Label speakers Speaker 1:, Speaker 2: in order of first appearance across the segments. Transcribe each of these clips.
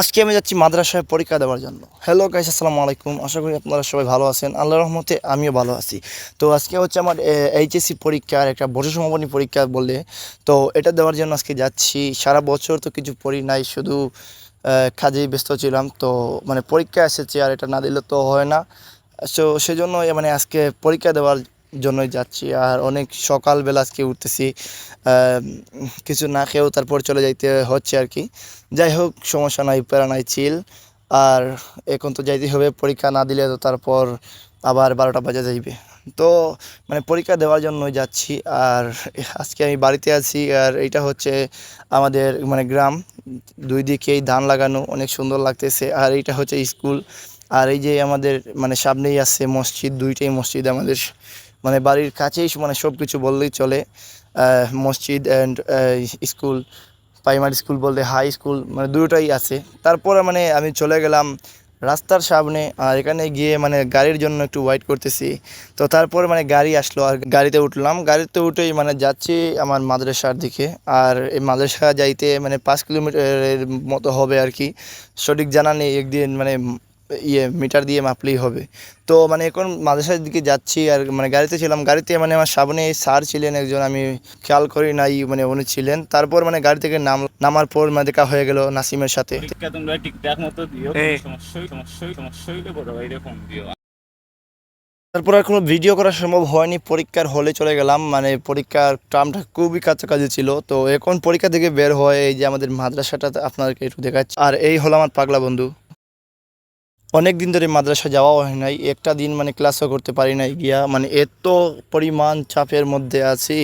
Speaker 1: আজকে আমি যাচ্ছি মাদ্রাসায় পরীক্ষা দেওয়ার জন্য। হ্যালো গাইস আসসালামু আলাইকুম। আশা করি আপনারা সবাই ভালো আছেন। আল্লাহ রহমতে আমিও ভালো আছি। তো আজকে হচ্ছে আমার এইচএসসি পরীক্ষার একটা বর্ষ সমাপনী পরীক্ষা বলে। তো এটা দেওয়ার জন্য আজকে যাচ্ছি। সারা বছর তো কিছু পড়ি নাই, শুধু কাজেই ব্যস্ত ছিলাম। তো মানে পরীক্ষা এসেছে আর এটা না দিলে তো হয় না। সো সেজন্য মানে আজকে পরীক্ষা দেওয়ার জন্যই যাচ্ছি। আর অনেক সকালবেলা আজকে উঠতেছি। কিছু না খেয়েও তারপর চলে যাইতে হচ্ছে আর কি। যাই হোক, সমস্যা নাই, প্যারা নাই চিল আর এখন তো যাইতে হবে, পরীক্ষা না দিলে তো তারপর আবার বারোটা বাজে যাইবে। তো মানে পরীক্ষা দেওয়ার জন্যই যাচ্ছি। আর আজকে আমি বাড়িতে আছি। আর এটা হচ্ছে আমাদের মানে গ্রাম। দুই দিকেই ধান লাগানো, অনেক সুন্দর লাগতেছে। আর এইটা হচ্ছে স্কুল। আর এই যে আমাদের মানে সামনেই আছে মসজিদ, দুইটাই মসজিদ আমাদের। মানে বাড়ির কাছেই মানে সব কিছু বললেই চলে। মসজিদ অ্যান্ড স্কুল প্রাইমারি স্কুল বলতে হাই স্কুল মানে দুটোই আছে। তারপরে মানে আমি চলে গেলাম রাস্তার সামনে, আর এখানে গিয়ে মানে গাড়ির জন্য একটু ওয়েট করতেছি। তো তারপরে মানে গাড়ি আসলো, আর গাড়িতে উঠলাম। গাড়িতে উঠেই মানে যাচ্ছি আমার মাদ্রাসার দিকে। আর এই মাদ্রাসা যাইতে মানে পাঁচ কিলোমিটারের মতো হবে আর কি। সঠিক জানা নেই, একদিন মানে ইয়ে মিটার দিয়ে মাপলেই হবে। তো মানে এখন মাদ্রাসার দিকে যাচ্ছি আর মানে গাড়িতে ছিলাম গাড়িতে মানে আমার সামনে স্যার ছিলেন একজন আমি খেয়াল করি নাই মানে উনি ছিলেন। তারপর মানে গাড়ি থেকে নাম নামার পর মানে দেখা হয়ে গেল নাসিমের সাথে।
Speaker 2: তোমরা ঠিকঠাক মতো দিও
Speaker 1: হ্যাঁ।
Speaker 2: দিও।
Speaker 1: তারপর আর কোনো ভিডিও করা সম্ভব হয়নি পরীক্ষার হলে চলে গেলাম মানে পরীক্ষার টার্মটা খুবই কাছাকাছি ছিল। তো এখন পরীক্ষা থেকে বের হয়ে এই যে আমাদের মাদ্রাসাটা আপনাদেরকে একটু দেখাচ্ছি। আর এই হলো আমার পাগলা বন্ধু। অনেক দিন ধরে মাদ্রাসা যাওয়াও হয় নাই। একটা দিন মানে ক্লাসও করতে পারি নাই গিয়া। মানে এত পরিমাণ চাপের মধ্যে আছি,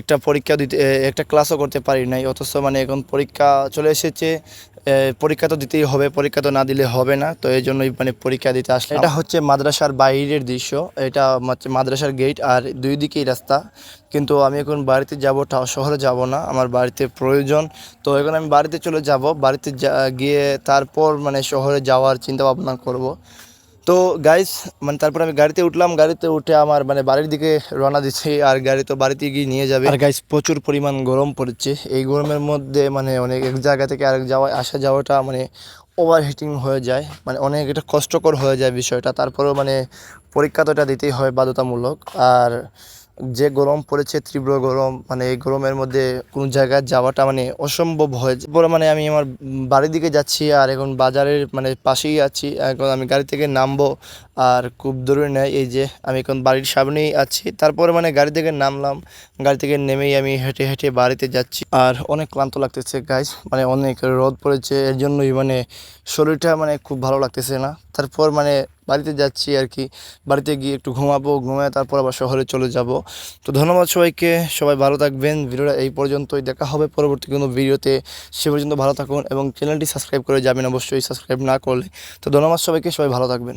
Speaker 1: একটা পরীক্ষা দিতে একটা ক্লাসও করতে পারি নাই। অথচ মানে এখন পরীক্ষা চলে এসেছে। পরীক্ষা তো দিতেই হবে, পরীক্ষা তো না দিলে হবে না, তো এই জন্যই মানে পরীক্ষা দিতে আসলে এটা হচ্ছে মাদ্রাসার বাইরের দৃশ্য, এটা হচ্ছে মাদ্রাসার গেট আর দুই দিকেই রাস্তা। কিন্তু আমি এখন বাড়িতে যাব শহরে যাব না, আমার বাড়িতে প্রয়োজন। তো এখন আমি বাড়িতে চলে যাব, বাড়িতে গিয়ে তারপর মানে শহরে যাওয়ার চিন্তা ভাবনা করব। তো গাইস মানে তারপর আমি গাড়িতে উঠলাম, গাড়িতে উঠে আমার মানে বাড়ির দিকে রওনা দিচ্ছি, আর গাড়ি তো বাড়িতে গিয়ে নিয়ে যাবে। আর গাইস প্রচুর পরিমাণ গরম পড়েছে। এই গরমের মধ্যে মানে অনেক এক জায়গা থেকে আরেক যাওয়া আসা যাওয়াটা মানে ওভারহিটিং হয়ে যায়। মানে অনেক এটা কষ্টকর হয়ে যায় বিষয়টা। তারপরেও মানে পরীক্ষা তো এটা দিতেই হয় বাধ্যতামূলক। আর যে গরম পড়েছে, তীব্র গরম মানে এই গরমের মধ্যে কোনো জায়গায় যাওয়াটা মানে অসম্ভব হয়ে। যায় পরে মানে আমি আমার বাড়ির দিকে যাচ্ছি আর এখন বাজারের মানে পাশেই আছি। এখন আমি গাড়ি থেকে নামবো আর খুব দূরে নেয় এই যে আমি এখন বাড়ির সামনেই আছি। তারপরে মানে গাড়ি থেকে নামলাম। গাড়ি থেকে নেমেই আমি হেঁটে হেঁটে বাড়িতে যাচ্ছি। আর অনেক ক্লান্ত লাগতেছে গাছ মানে অনেক রোদ পড়েছে। এর জন্যই মানে শরীরটা মানে খুব ভালো লাগতেছে না। তারপর মানে বাড়িতে যাচ্ছি আর কি। বাড়িতে গিয়ে একটু ঘুমাবো, ঘুমায় তারপর আবার শহরে চলে যাব। তো ধন্যবাদ সবাইকে, সবাই ভালো থাকবেন। ভিডিওটা এই পর্যন্তই, দেখা হবে পরবর্তী কোনো ভিডিওতে। সে পর্যন্ত ভালো থাকুন এবং চ্যানেলটি সাবস্ক্রাইব করে যাবেন অবশ্যই, সাবস্ক্রাইব না করলে। তো ধন্যবাদ সবাইকে, সবাই ভালো থাকবেন।